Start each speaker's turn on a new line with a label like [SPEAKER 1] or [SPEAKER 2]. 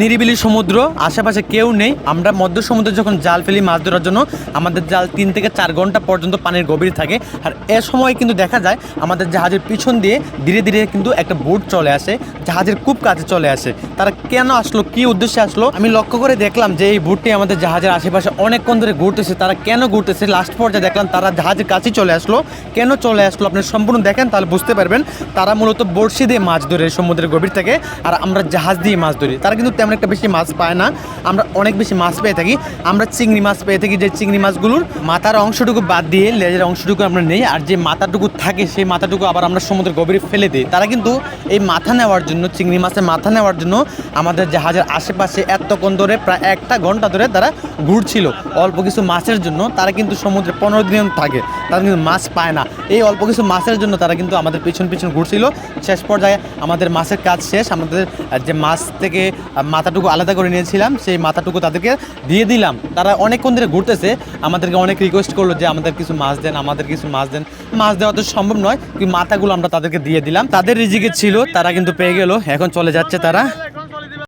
[SPEAKER 1] নিরিবিলি সমুদ্র, আশেপাশে কেউ নেই। আমরা মধ্য সমুদ্রে যখন জাল ফেলি মাছ ধরার জন্য, আমাদের জাল তিন থেকে চার ঘণ্টা পর্যন্ত পানির গভীর থাকে। আর এ সময় কিন্তু দেখা যায়, আমাদের জাহাজের পিছন দিয়ে ধীরে ধীরে কিন্তু একটা বোট চলে আসে, জাহাজের খুব কাছে চলে আসে। তারা কেন আসলো, কি উদ্দেশ্যে আসলো? আমি লক্ষ্য করে দেখলাম যে এই বোটটি আমাদের জাহাজের আশেপাশে অনেকক্ষণ ধরে ঘুরতেছে। তারা কেন ঘুরতেছে? লাস্ট পর্যায়ে দেখলাম তারা জাহাজের কাছেই চলে আসলো। কেন চলে আসলো? আপনি সম্পূর্ণ দেখেন, তাহলে বুঝতে পারবেন। তারা মূলত বড়শি দিয়ে মাছ ধরে সমুদ্রের গভীর থেকে, আর আমরা জাহাজ দিয়ে মাছ ধরি। তারা কিন্তু তেমন একটা বেশি মাছ পায় না। আমরা অনেক বেশি মাছ পেয়ে থাকি। আমরা চিংড়ি মাছ পেয়ে থাকি যে চিংড়ি মাছগুলোর মাথার অংশটুকু বাদ দিয়ে লেজের অংশটুকু আমরা নেই আর যে মাথাটুকু থাকে সেই মাথাটুকু আবার আমরা সমুদ্রের গভীরে ফেলে দিই। তারা কিন্তু এই মাথা নেওয়ার জন্য, চিংড়ি মাছের মাথা নেওয়ার জন্য আমাদের জাহাজের আশেপাশে এতক্ষণ ধরে প্রায় একটা ঘণ্টা ধরে তারা ঘুরছিল। অল্প কিছু মাছের জন্য তারা কিন্তু সমুদ্রে পনেরো দিন থাকে। তারা কিন্তু মাছ পায় না। এই অল্প কিছু মাছের জন্য তারা কিন্তু আমাদের পিছন পিছন ঘুরছিল। শেষ পর্যায়ে আমাদের মাছের কাজ শেষ। আমাদের যে মাছ থেকে মাথাটুকু আলাদা করে নিয়েছিলাম, সেই মাথাটুকু তাদেরকে দিয়ে দিলাম। তারা অনেকক্ষণ ধরে ঘুরতেছে। আমাদেরকে অনেক রিকোয়েস্ট করল যে, আমাদের কিছু মাছ দেন, আমাদের কিছু মাছ দেন। মাছ দেওয়া তো সম্ভব নয়, কিন্তু মাথাগুলো আমরা তাদেরকে দিয়ে দিলাম। তাদের রিজিকে ছিল, তারা কিন্তু পেয়ে গেল। এখন চলে যাচ্ছে তারা।